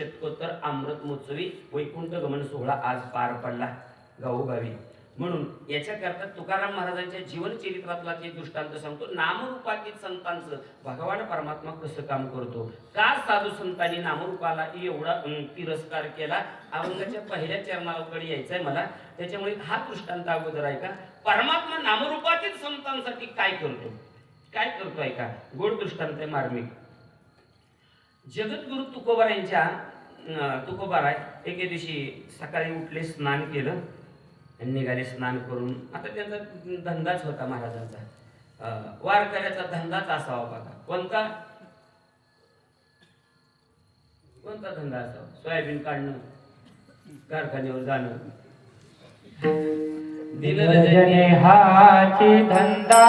शतकोत्तर अमृत महोत्सवी वैकुंठ गमन सोहळा आज पार पडला गावोगावी. म्हणून याच्याकरता तुकाराम महाराजांच्या जीवन चरित्रातला ते दृष्टांत सांगतो. नामरूपातील संतांचं भगवान परमात्मा कसं काम करतो? का साधू संतांनी नामरूपाला एवढा तिरस्कार केला? अभंगाच्या पहिल्या चरणाकडे यायचंय मला. त्याच्यामुळे हा दृष्टांत अगोदर आहे का परमात्मा नामरूपातील संतांसाठी काय करतो? काय करतो ऐका. गोड दृष्टांत आहे मार्मिक. जगद्गुरु तुकोबार यांच्या तुकोबार आहे. एके दिवशी सकाळी उठले स्नान केलं. निघाले स्नान करून. आता त्यांचा धंदाच होता महाराजांचा. वारकऱ्याचा धंदाच असावा बघा. कोणता? कोणता धंदा असावा? सोयाबीन काढणं कारखान्यावर जाणं. दिनरजनी हाची धंदा.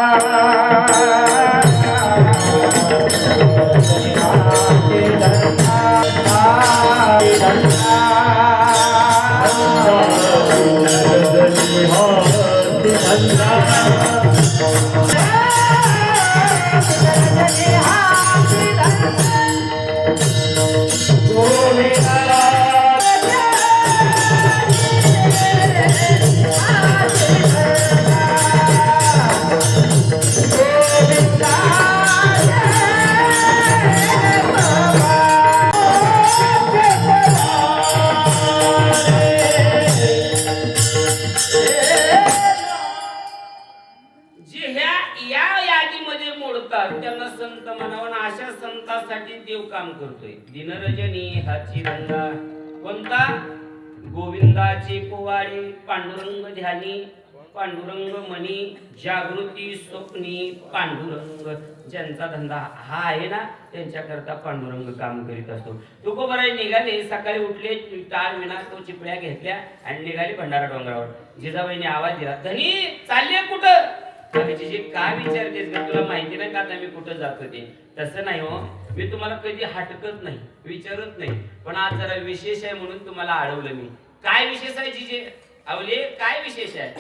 हाची पांडुरंग पांडुरंग मणी जागृती स्वप्नी पांडुरंग. ज्यांचा धंदा हा आहे ना त्यांच्याकरता पांडुरंग काम करीत असतो. तुकोबराय निघाले सकाळी उठले टाळ विना तो चिपळ्या घेतल्या आणि निघाले भंडारा डोंगरावर. जिजाबाईने आवाज दिला धनी चालले कुठं? अरे काय विचारतेस का तुला माहिती नाही का आता मी कुठं जात होते? तसं नाही हो मी तुम्हाला कधी हटकत नाही विचारत नाही. पण आज जरा विशेष आहे म्हणून तुम्हाला अडवलं मी. काय विशेष आहे जिजे? अवले काय विशेष आहे?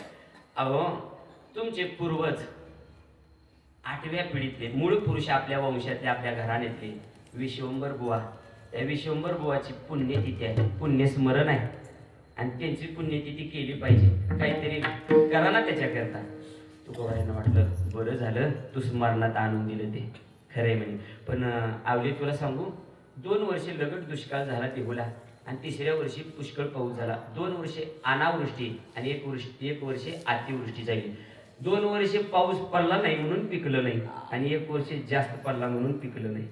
अहो तुमचे पूर्वज आठव्या पिढीतले मूळ पुरुष आपल्या वंशातले आपल्या घराण्यातले विश्वंभर बुवा. त्या विश्वंभर बुवाची पुण्यतिथी आहे. पुण्यस्मरण आहे. आणि त्यांची पुण्यतिथी केली पाहिजे. काहीतरी करा ना त्याच्याकरता. तुकोबाईंना वाटलं बरं झालं. तू स्मरणात आणून दिलं ते. खरंय म्हणे. पण आवली तुला सांगू? दोन वर्षे लगट दुष्काळ झाला तिहुला आणि तिसऱ्या वर्षी पुष्कळ पाऊस झाला. दोन वर्षे अनावृष्टी आणि एक वर्ष एक वर्षे अतिवृष्टी झाली. दोन वर्षे पाऊस पडला नाही म्हणून पिकलं नाही आणि एक वर्ष जास्त पडला म्हणून पिकलं नाही.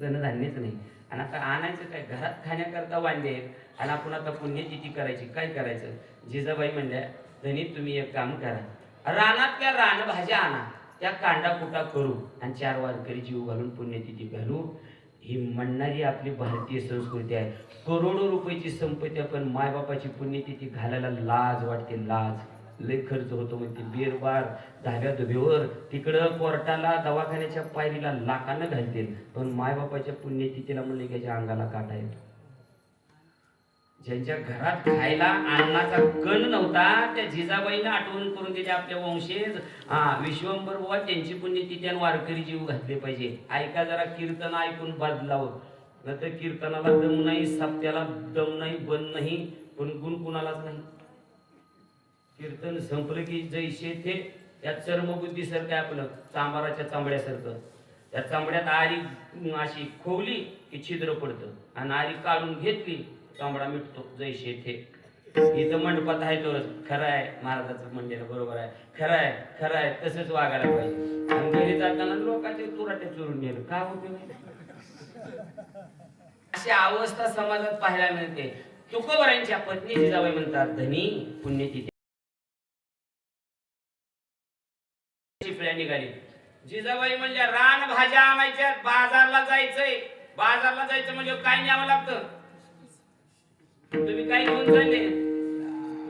धनधान्यच नाही. आणि आता आणायचं काय? घरात खाण्याकरता वांदे आहेत. आणि आपण आता पुण्यतिथी करायची? काय करायचं? जिजाबाई म्हणल्या धनी तुम्ही एक काम करा. रानात त्या रानभाज्या आणा. त्या कांडा कुटा करू? आणि चार वारकरी जीव घालून पुण्यतिथी घालू. ही म्हणणारी आपली भारतीय संस्कृती आहे. करोडो रुपयाची संपत्ती आपण मायबापाची पुण्यतिथी घालायला लाज वाटते लाज. लय खर्च होतो म्हणते. बेरबार धाब्या दुभेवर तिकडं कोर्टाला दवाखान्याच्या पायरीला लाखानं घालतील. पण मायबापाच्या पुण्यतिथीला म्हणले की अंगाला काटा येतो. ज्यांच्या घरात खायला अन्नाचा कण नव्हता त्या जिजाबाईनं आठवण करून दिली आपल्या वंशेज. हा विश्वंभर बुवा त्यांची पुण्यतिथ्यान आणि वारकरी जीव घातले पाहिजे. ऐका जरा कीर्तन ऐकून बदलावं नंतर कीर्तनाला दम नाही सप्त्याला दम नाही बन नाही पण गुण कुणालाच नाही. कीर्तन संपलं की जैसे ते त्या चर्मबुद्धीसारखं आपलं चांबाराच्या चांबड्यासारखं. त्या चांबड्यात आरी अशी खोवली की छिद्र पडतं. आणि आरी काढून घेतली चोंबडा मिटतो जैसे थे इथं मंडपात आहे तो खरं आहे महाराजाचं मंदिर बरोबर आहे. खरं आहे खरं आहे तसंच वागायला पाहिजे. आणि घरी जाताना लोकांचे तुराटे चोरून नेलं. का होते अशी अवस्था समाजात पाहायला मिळते. तुकोबरांच्या पत्नी जिजाबाई म्हणतात धनी पुण्यतिथी चिपळ्या निघाली. जिजाबाई म्हणजे रान भाज्या आणायच्या बाजारला जायचंय. बाजारला जायचं म्हणजे काय न्यावं लागतं? तुम्ही काय घेऊन चालले?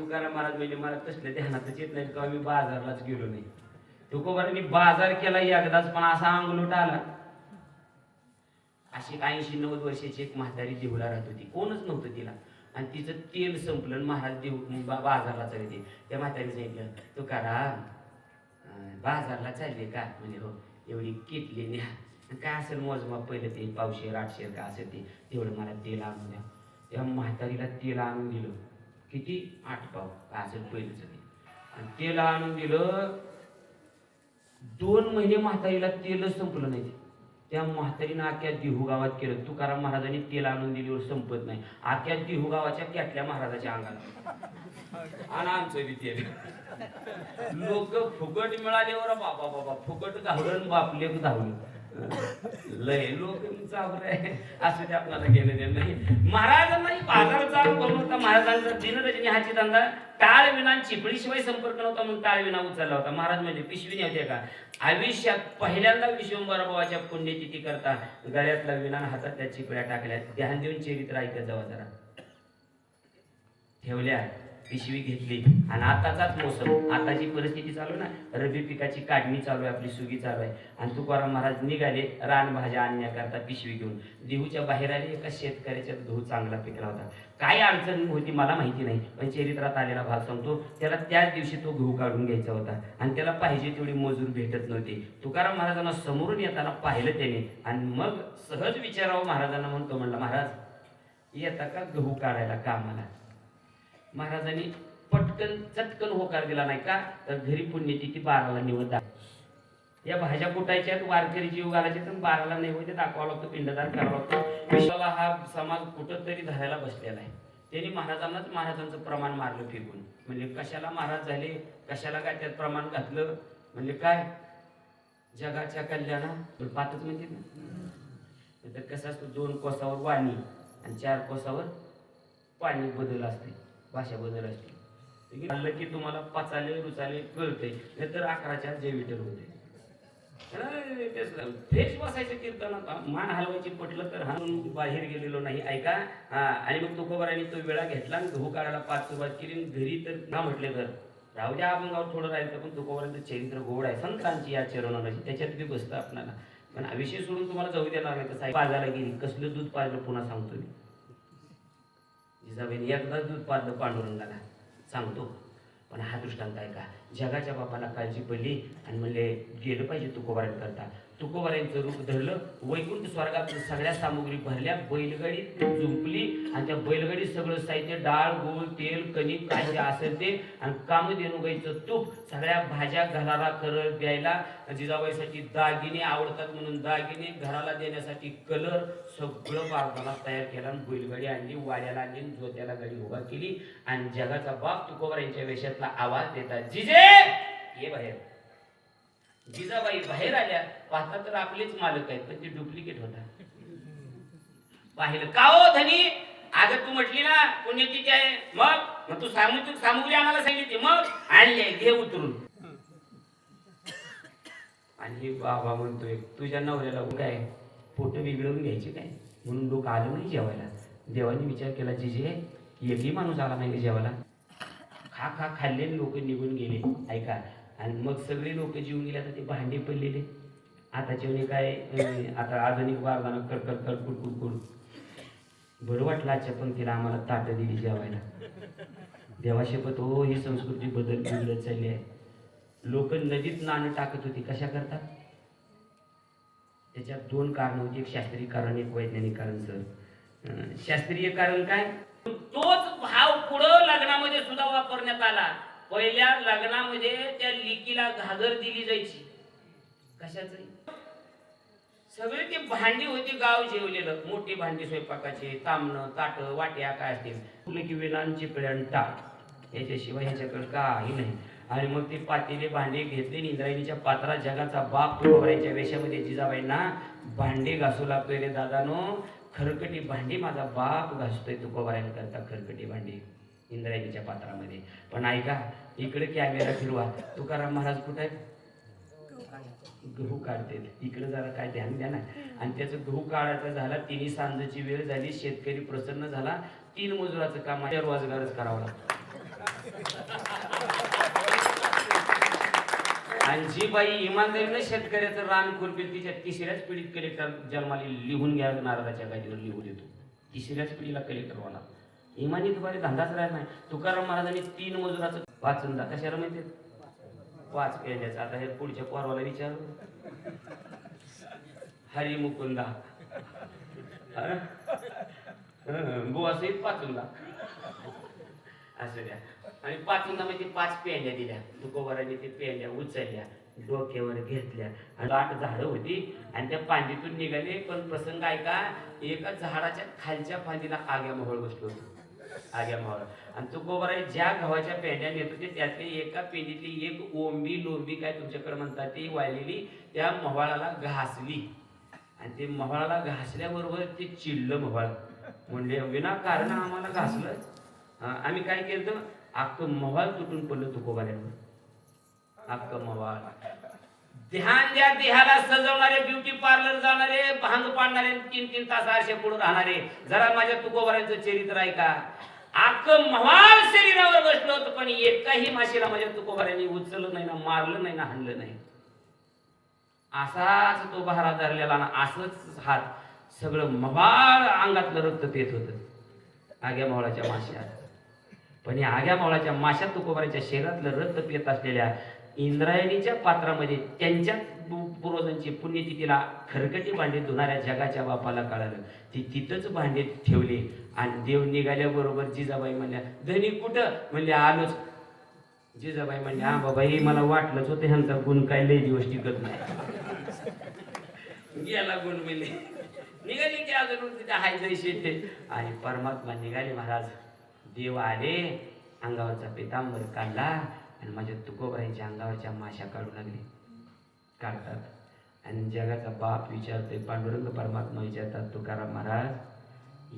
तुकाराम महाराज म्हणजे मला कसले ध्यानातच येत नाही का? मी बाजारलाच गेलो नाही. तुकोबारांनी बाजार केला एकदाच पण असा अंगलोट आला. अशी ऐंशी नव्वद वर्षाची एक म्हातारी देऊला राहत होती. कोणच नव्हतं तिला. आणि तिचं तेल संपलं महाराज देऊ बाजारला चालले. त्या म्हातारी सांगितलं तुकाराम करा बाजारला चालले का? म्हणजे हो एवढी किटली न्या. आणि काय असेल मोजमाप पहिलं ते पावशेर आठशेर का असेल ते तेवढं मला तेल आणून द्या. त्या म्हातारीला तेल आणून दिलं. किती? आठ पाव. काय असेल पहिलंच ते आणि तेल आणून दिलं. दोन महिने म्हातारीला तेलच संपलं नाही. त्या म्हातारीनं आख्या देहू गावात केलं. तुकाराम महाराजांनी तेल आणून दिल्यावर संपत नाही. आख्या देहू गावाच्या कॅटल्या महाराजाच्या अंगाला. आणि आमचं बी तेल. लोक फुकट मिळाल्यावर बाबा बाबा फुकट घावलं बापले धावलं. लय लोक आहे असं ते आपल्याला गेलं नाही. महाराजांनाही बाजार चालू होता. महाराजांचा दिनरजनी हाची धंदा. टाळ विना चिपळीशिवाय संपर्क नव्हता म्हणून टाळ विना उचलला होता. महाराज म्हणजे पिशवी नव्हते का? आयुष्यात पहिल्यांदा विश्वंबराबाबाच्या पुण्यतिथी करता गळ्यातला विना आणि हातातल्या चिपळ्या टाकल्या. ध्यान देऊन चरित्र ऐकत जावा जरा. ठेवल्या. पिशवी घेतली आणि आताचाच मोसम. आताची परिस्थिती चालू आहे ना रबी पिकाची काढणी चालू आहे आपली सुगी चालू आहे. आणि तुकाराम महाराज निघाले रानभाज्या आणण्याकरता पिशवी घेऊन. देहूच्या बाहेर आले एका शेतकऱ्याच्या गहू चांगला पिकला होता. काय अडचण होती मला माहिती नाही पण चरित्रात आलेला भाग सांगतो त्याला त्याच दिवशी तो गहू काढून घ्यायचा होता. आणि त्याला पाहिजे तेवढी मजूर भेटत नव्हती. तुकाराम महाराजांना समोरून येताना पाहिलं त्याने. आणि मग सहज विचारावं महाराजांना म्हणतो म्हणला महाराज येता का गहू काढायला कामाला? महाराजांनी पटकन चटकन होकार दिला नाही का? तर घरी पुण्यतिथी बाराला निवड या भाज्या कुटायच्या वारकरी जीव घालायचे तर बाराला नैवेद्य दाखवावा लागतो पिंडदान करावा लागतो. विश्वाला हा समाज कुठं तरी धरायला बसलेला आहे. त्यांनी महाराजांनाच महाराजांचं प्रमाण मारलं फेकून. म्हणजे कशाला महाराज झाले कशाला काय त्यात प्रमाण घातलं? म्हणजे काय? जगाच्या कल्याणा पातच म्हणजे ना? तर कसं असतं दोन कोसावर वाणी आणि चार कोसावर पाणी बदल असते. भाषा बदल असते. म्हणलं की तुम्हाला पचाले रुचाले कळते नाहीतर अकराच्या जेविटर होते. फ्रेश बसायचं कीर्तनात मान हलवायची पटलं तर हाणून बाहेर गेलेलो नाही. ऐका. हा आणि मग तुकोबाराने तो वेळा घेतला आणि गहू काढायला पाच सुरुवात केली आणि घरी तर ना म्हटले तर राहू द्या आपण गाव थोडं राहिलं पण तुकोबरांचं चरित्र गोड आहे. संतांची या चरणाची त्याच्यात बी बसतं आपल्याला. पण विषय सोडून तुम्हाला जाऊ देणार नाही. कसं पाजायला गेली. कसलं दूध पाजलं पुन्हा सांगतो मी. जिजाबाईने एकदाच दूध पाजलं पांडुरंगाला सांगतो पण हा दृष्टांत आहे का जगाच्या बापाला काळजी पडली आणि म्हणले गेलं पाहिजे तुकोबाऱ्यांकरता तुकोबाऱ्यांचं रूप धरलं वैकुंठ स्वर्गात सगळ्या सामुग्री भरल्या बैलगाडी झुंपली आणि त्या बैलगाडीत सगळं साहित्य डाळ गूळ तेल कणिक काय जे असेल ते आणि काम गाईचं तूप सगळ्या भाज्या घराला करळ द्यायला. जिजाबाईसाठी दागिने आवडतात म्हणून दागिने घराला देण्यासाठी कलर सगळं बारदाना तयार केला आणि बैलगाडी आणली वाड्याला आणली आणि जोत्याला गाडी उभा केली. आणि जगाचा बाप तुकोबर यांच्या वेशातला आवाज देतात. जिजे ये बाहेर. जिजाबाई बाहेर आल्या पाहता तर आपलेच मालक आहेत पण ते डुप्लिकेट होता पाहिलं का हो धनी? आग तू म्हटली ना पुण्यतिथी आहे. मग? मग तू सामुग्री सामुग्री आम्हाला सांगितली. मग? आणले घे उतरून. आणि बाबा म्हणतोय तुझ्या नवऱ्याला काय फोटो बिघडवून घ्यायचे काय? म्हणून लोक आलं नाही जेवायला. देवाने विचार केला जिजे एकही माणूस आला नाही जेवायला? खा खा खाल्ले लोक निघून गेले. ऐका आणि मग सगळे लोक जेवून गेले आता ते भांडे पडलेले. आता जेवणे काय आता आधुनिक वारदाना कडकड कडकुड कुडकुड बरं वाटलं आजच्या पंक्तीला आम्हाला ताटं दिली जेवायला. देवाशेपत हो ही संस्कृती बदल बिघडत चालली आहे. लोक नदीत नाणं टाकत होती कशा करता? त्याच्यात दोन कारण होती एक शास्त्रीय कारण एक वैज्ञानिक कारण सर. शास्त्रीय कारण काय? तोच भाव पुढं लग्नामध्ये सुद्धा वापरण्यात आला. पहिल्या लग्नामध्ये त्या लिकीला घागर दिली जायची. कशाच? सगळे ते भांडी होती गाव जेवलेलं. मोठी भांडी स्वयंपाकाची तामणं ताट वाट्या काय असतील. की वेलांची पिळ्यान टाक. याच्याशिवाय ह्याच्याकडे काही नाही. आणि मग ते पातेले भांडे घेतले इंद्रायणीच्या पात्रात जगाचा बाप तुकोबरायच्या वेशामध्ये जिजाबाईंना भांडे घासू लागतोय रे दादानो. खरकटी भांडी माझा बाप घासतोय तुकोबरायांकरता खरकटी भांडी. इंद्रायणीच्या पात्रामध्ये. पण ऐका इकडे कॅमेरा फिरवा. तुकाराम महाराज कुठे आहे गहू काढते इकडे जरा काय ध्यान द्या ना. आणि त्याचं गहू काढायचा झाला तिन्ही सांजाची वेळ झाली शेतकरी प्रसन्न झाला तीन मजुराचं काम रोजगारच करावा लागतो. आणि जी बाई इमानदारीनं शेतकऱ्याचं रान खुरपील तिच्या तिसऱ्याच पिढीत कलेक्टर जन्माला लिहून घ्या नारदाच्या गादीवर लिहून देतो. तिसऱ्याच पिढीला कलेक्टर व्हायला इमानी तुपारी धंदाच राहत नाही. तुकाराम महाराजांनी तीन मजुराचं वाचून कशाला माहिती पाच पेंड्याचं आता हे पुढच्या पोरवाला विचार. हरी मुकुंदा. हा? हं, बुवा सहित असं द्या. आणि पाचुंदा म्हणजे पाच पेंड्या दिल्या. तुकोबराने ते पेंड्या उचलल्या डोक्यावर घेतल्या. आणि आठ झाडं होती आणि त्या फांदीतून निघाले. पण प्रसंग ऐका एका झाडाच्या खालच्या फांदीला आग्या मोहळ बसलो होतो. आग्या मावळा आणि तुकोबराने ज्या गव्हाच्या पेंड्या नेतो होते त्यातली एका पेंडीतली एक ओंबी लोंबी काय तुमच्याकडे म्हणतात ती वाळलेली त्या मोहळाला घासली. आणि ते मोहळाला घासल्याबरोबर ते चिडलं मोहळ. म्हणजे विनाकारण आम्हाला घासलं. आम्ही काय केलं अख्खं मोहळ तुटून पडलं तुकोबाऱ्यावर अख्खं मवाळ ध्यान द्या देहाला सजवणारे ब्युटी पार्लर जाणारे भांग पाडणारे तीन तीन तास आरशे पुढे राहणारे. जरा माझ्या तुकोबाऱ्यांचं चरित्र आहे का अख्खं महाल शरीरावर बसलं होतं पण एकाही माशीला म्हणजे माझ्या तुकोबाऱ्यांनी उचललं नाही ना मारलं नाही ना हाणलं नाही. असाच तो बहारा धरलेला ना असंच हात सगळं मवाळ अंगातलं रक्त पेत होत. आग्या मावळाच्या माश्यात. पण या आग्या मावळाच्या माश्यात तुकोबाऱ्याच्या शरीरातलं रक्त पेत असलेल्या इंद्रायणीच्या पात्रामध्ये त्यांच्या पूर्वजांची पुण्यतिथीला खरकटी भांडे धुणाऱ्या जगाच्या बापाला कळालं. ती तिथंच भांडे ठेवले आणि देव निघाल्याबरोबर जिजाबाई म्हणल्या धनी कुठं? म्हणले आलोच. जिजाबाई म्हणले हा बाबा हे मला वाटलंच होतं ह्यांचा गुण काय लय दिवस टिकत नाही. गेला गुण मिले. निघाली की अजून तिथे हाय जैसे ते आणि परमात्मा निघाले महाराज. देव आले अंगावरचा पितांबर काढला. आणि माझ्या तुकोबाईच्या अंगावरच्या माशा काढू लागले. काढतात. आणि जगाचा बाप विचारतोय पांडुरंग परमात्मा विचारतात तुकाराम महाराज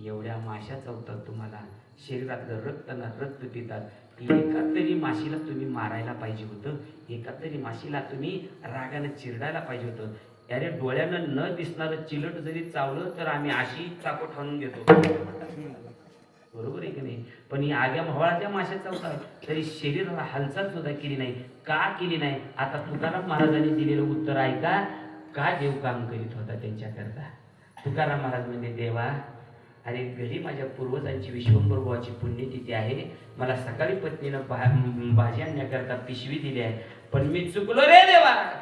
एवढ्या माशा चवतात तुम्हाला. शरीरातलं रक्त ना रक्त पितात. एका तरी माशीला तुम्ही मारायला पाहिजे होतं. एका तरी माशीला तुम्ही रागानं चिरडायला पाहिजे होतं. अरे डोळ्यानं न दिसणारं चिलट जरी चावलं तर आम्ही अशी चाकू ठाणून घेतो. बरोबर आहे की नाही? पण ही आग्या म्हवाळाच्या माश्या चालतात तरी शरीराला हालचाल सुद्धा केली नाही. का केली नाही? आता तुकाराम महाराजांनी दिलेलं उत्तर ऐका. का देव काम करीत होता त्यांच्याकरता? तुकाराम महाराज म्हणजे देवा अरे घरी माझ्या पूर्वजांची विश्वंभर बुवाची पुण्यतिथी आहे. मला सकाळी पत्नीनं भा- भाजी आणण्याकरता पिशवी दिली आहे. पण मी चुकलो रे देवा!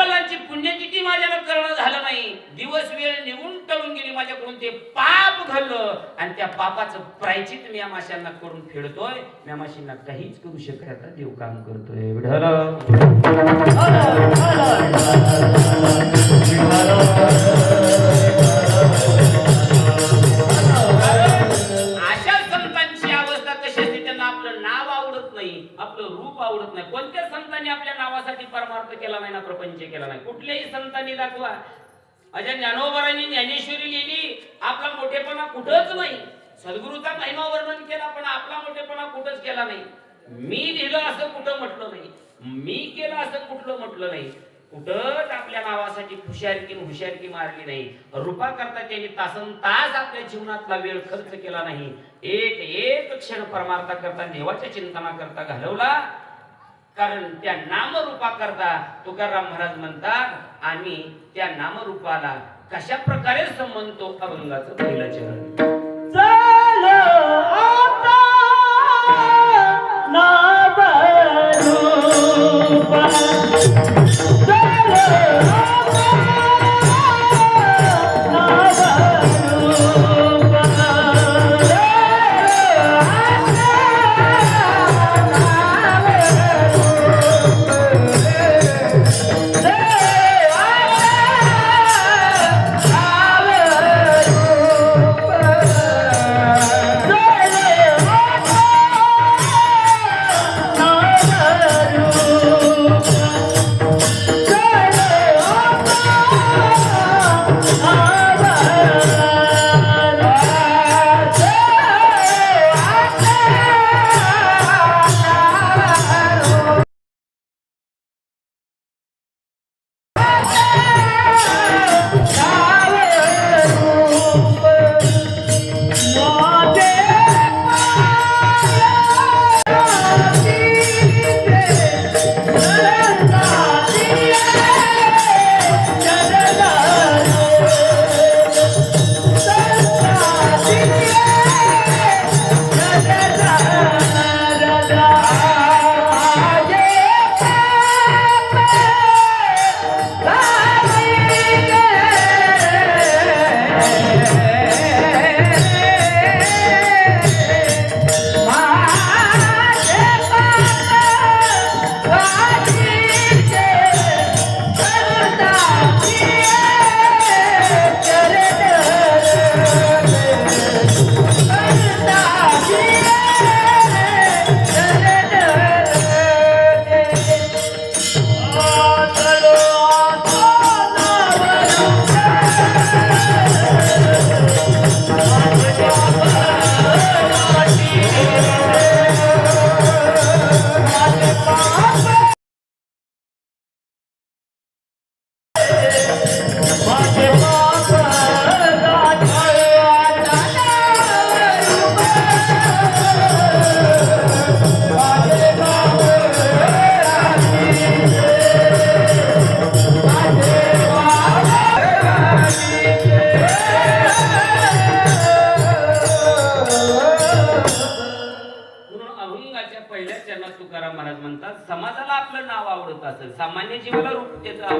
आईवडिलांची पुण्यतिथी माझ्याला करणं झालं नाही. दिवस वेळ निघून टळून गेली माझ्याकडून. ते पाप घडलं आणि त्या पापाचं प्रायचित मी या माशांना करून फेडतोय. मी माशींना काहीच करू शकत आता देव काम करतोय. विढल पावडत आवडत नाही. कोणत्या संतांनी आपल्या नावासाठी परमार्थ केला नाही ना प्रपंच केला नाही? कुठल्याही संतांनी दाखवा. अशा ज्ञानोबरांनी ज्ञानेश्वरी लिहिली आपला मोठेपणा कुठंच नाही. सद्गुरूचा महिमा वर्णन केला पण आपला मोठेपणा कुठंच केला नाही. मी लिहिलं असं कुठं म्हटलं नाही. मी केलं असं कुठलं म्हटलं नाही. कुठंच आपल्या नावासाठी हुशारकी हुशारकी मारली नाही. रूपा करता त्यांनी तासन तास आपल्या जीवनातला वेळ खर्च केला नाही. एक एक क्षण परमार्था करता देवाच्या चिंतना करता घालवला. कारण त्या नामरूपा करता तुकाराम महाराज म्हणतात आम्ही त्या नामरूपाला कशा प्रकारे संबंधतो अभंगाचं पहिलं चरण चल आता नामरूपा.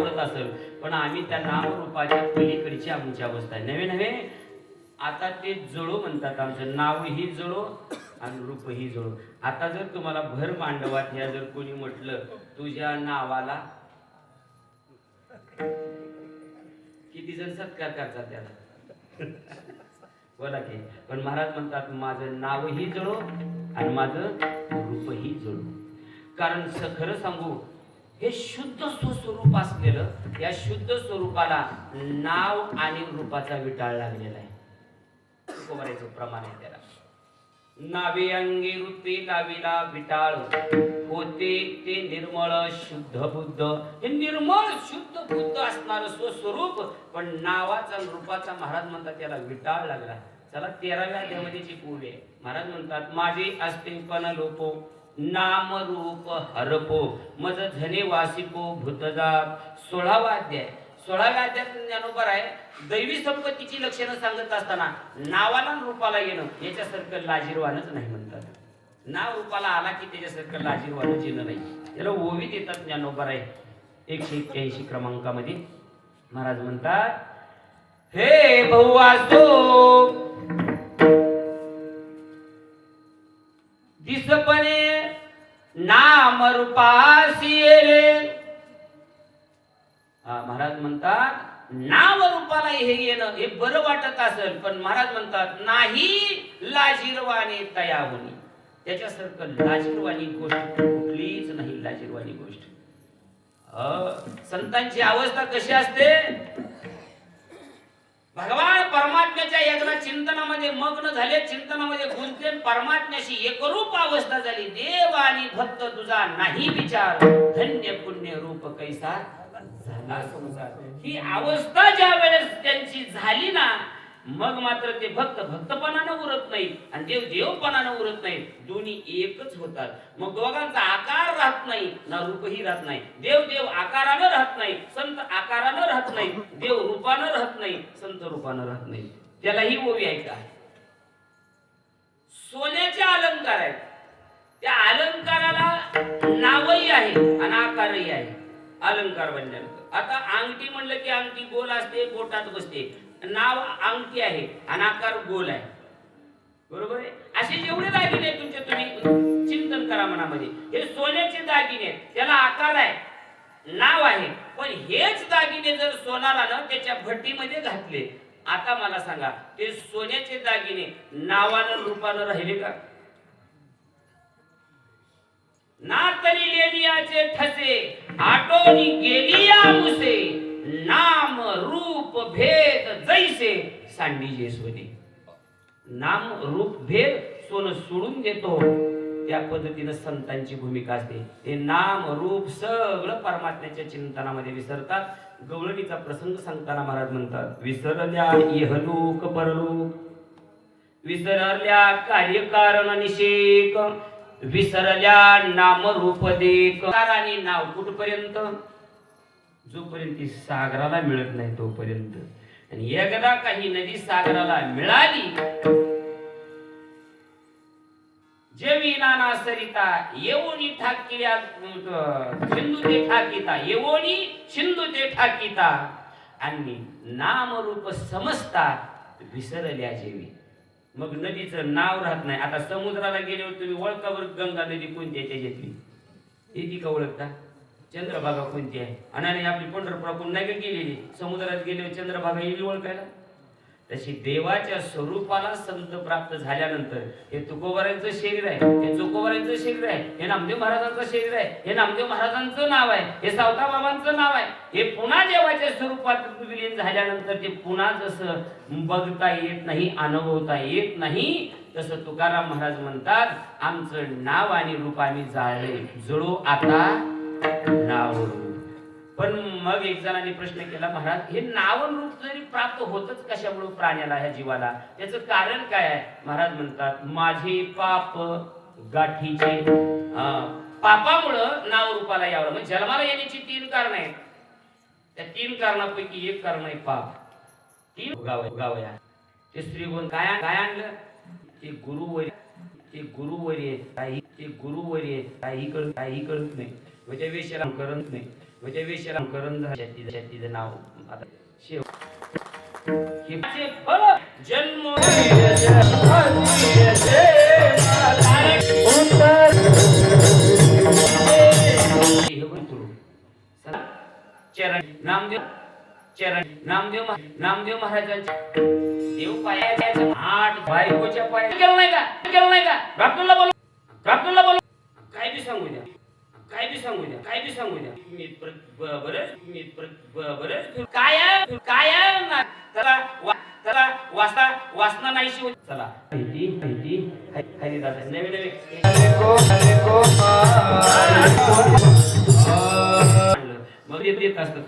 आवडत असेल. पण आम्ही त्या नामरूपाच्या पलीकडची आमची अवस्था आहे. नवे नवे आता ते जळो म्हणतात आमचं. नावही जळो आणि रूपही जळो. आता जर तुम्हाला भर मांडवात या जर कोणी म्हटलं तुझ्या नावाला किती जण सत्कार करतात त्याला? बोला की. पण महाराज म्हणतात माझं नावही जळो आणि माझं रूपही जळो. कारण स- खरं सांगू हे शुद्ध स्वस्वरूप असलेलं या शुद्ध स्वरूपाला नाव आणि रूपाचा विटाळ लागलेला आहे. प्रमाण आहे त्याला. नावे अंगी वृत्ती लाविला विटाळ. होते ते निर्मळ शुद्ध बुद्ध. हे निर्मळ शुद्ध बुद्ध असणार स्वस्वरूप पण नावाचा रूपाचा महाराज म्हणतात त्याला विटाळ लागला. चला तेराव्या अध्यामध्ये जी पूर्वी आहे महाराज म्हणतात माझे असते पण लोपो नाम रूप हरपो. मज झने वासिको भूतजात. सोळावा अध्याय. सोळाव्या अध्यायात ज्ञानोबर आहे दैवी संपत्तीची लक्षणं सांगत असताना नावाला रूपाला येणं याच्यासारखं लाजीरवानच नाही म्हणतात. नाव रूपाला आला की त्याच्यासारखं लाजीरवानच येणं नाही. त्याला ओवी देतात ज्ञानोबर आहे एकशे एक्क्याऐंशी क्रमांकामध्ये. महाराज म्हणतात हे भौवासो दिसपणे नाम रूपासी महाराज म्हणतात नाव रूपाला हे येणं हे बरं वाटत असेल पण महाराज म्हणतात नाही लाजीरवाणी तया होणी. त्याच्यासारखं लाजीरवाणी गोष्ट कुठलीच नाही लाजीरवाणी गोष्ट. संतांची अवस्था कशी असते? भगवान परमात्म्याच्या एकदा चिंतनामध्ये मग्न झाले चिंतनामध्ये गुंतले परमात्म्याशी एकरूप अवस्था झाली. देव आणि भक्त तुझा नाही विचार. धन्य पुण्य रूप कैसा झाला संसार. ही अवस्था ज्या वेळेस त्यांची झाली ना मग मात्र ते भक्त भक्तपणानं उरत नाही आणि देव देवपणानं उरत नाही दोन्ही एकच होतात. मग दोघांचा आकार राहत नाही ना रूपही राहत नाही. देव देव आकारानं राहत नाही संत आकारानं राहत नाही देव रूपानं राहत नाही संत रूपानं राहत नाही. त्यालाही ओवी ऐका. सोन्याचे अलंकार आहेत. त्या अलंकाराला नावही आहे आणि आकारही आहे. अलंकार बनल्यानंतर आता अंगठी म्हणलं की अंगठी गोल असते बोटात बसते. नाव अंगठी आहे आणि आकार गोल आहे. बरोबर आहे? असे जेवढे दागिने आहेत तुमचे तुम्ही चिंतन करा मनामध्ये. हे सोन्याचे दागिने आहेत त्याला आकार आहे नाव आहे. पण हेच दागिने जर सोनारानं त्याच्या भट्टीमध्ये घातले. आता मला सांगा ते सोन्याचे दागिने नावानं रूपानं राहिले का? ना तरी लेलियाचे ठसे आटोनी गेलिया मुसे. नाम रूप भेद जैसे सांडी जेसवदी नाम रूप भेद सोनं सोडून देतो. त्या पद्धतीनं संतांची भूमिका असते. ते नाम रूप सगळं परमात्म्याच्या चिंतनामध्ये विसरतात. गवळणीचा प्रसंग सांगताना महाराज म्हणतात विसरल्या इहलोक परलोक विसरल्या कार्यकारण निषेक विसरल्या नाम रूप देक. आणि नाव कुठपर्यंत? जोपर्यंत ती सागराला मिळत नाही तोपर्यंत. आणि एकदा काही नदी सागराला मिळाली जेवी नाना सरिता येवोनी ठाकिल्या सिंधू ते ठाकिता येवोनी सिंधू ते ठाकिता आणि नामरूप समजता विसरल्या जेवी. मग नदीचं नाव राहत नाही. आता समुद्राला गेल्यावर तुम्ही ओळखावर गंगा नदी कोणती आहे त्याच्यातली? ती का ओळखता? चंद्रभागा कोणती आहे? अनाने आपली पंढरपुरातून नाही का गेलेली समुद्रात गेले चंद्रभागा येईल ओळखायला तशी देवाच्या स्वरूपाला संत प्राप्त झाल्यानंतर हे तुकोबारांचं शरीर आहे हे चुकोबारांचं शरीर आहे हे नामदेव महाराजांचं शरीर आहे हे नामदेव महाराजांचं नाव आहे हे सावता बाबांचं नाव आहे हे पुन्हा देवाच्या स्वरूपात विलीन झाल्यानंतर ते पुन्हा जसं बघता येत नाही अनुभवता येत नाही तसं तुकाराम महाराज म्हणतात आमचं नाव आणि रूप आम्ही जाळले. जुळू आता नाव पण मग एक जणांनी प्रश्न केला महाराज हे नाव रूप जरी प्राप्त होतच कशामुळे प्राण्याला ह्या जीवाला? त्याचं कारण काय आहे? महाराज म्हणतात माझे पाप गाठीचे पापामुळं नाव रूपाला यावं. म्हणजे जन्माला येण्याची तीन कारण आहेत. त्या तीन कारणापैकी एक कारण आहे पाप. तीन गाव गावया ते स्त्रीगुण काय काय आणलं? ते गुरुवरी ते गुरुवरी आहे काही ते गुरुवरी आहे काही कळत काही कळत नाही म्हणजे वेशाला करत नाही. म्हणजे वेशाला करण झालं तिचं नाव आता शेव जन्म चरण नामदेव चरण नामदेव नामदेव महाराजांच्या देव पायाच्या आठ बायकोच्या पाया केलं नाही का? केलं नाही का? डॉक्टरला बोल डॉक्टरला बोल काय बी सांगू द्या. काय बी सांगू द्या काय बी सांगू द्या. मी बरंच मी बरंच काय? काय त्याला त्याला वाचता वाचना नाहीशी होत. चला. माहिती माहिती हरिदास नवे नवे. मग देत असतात.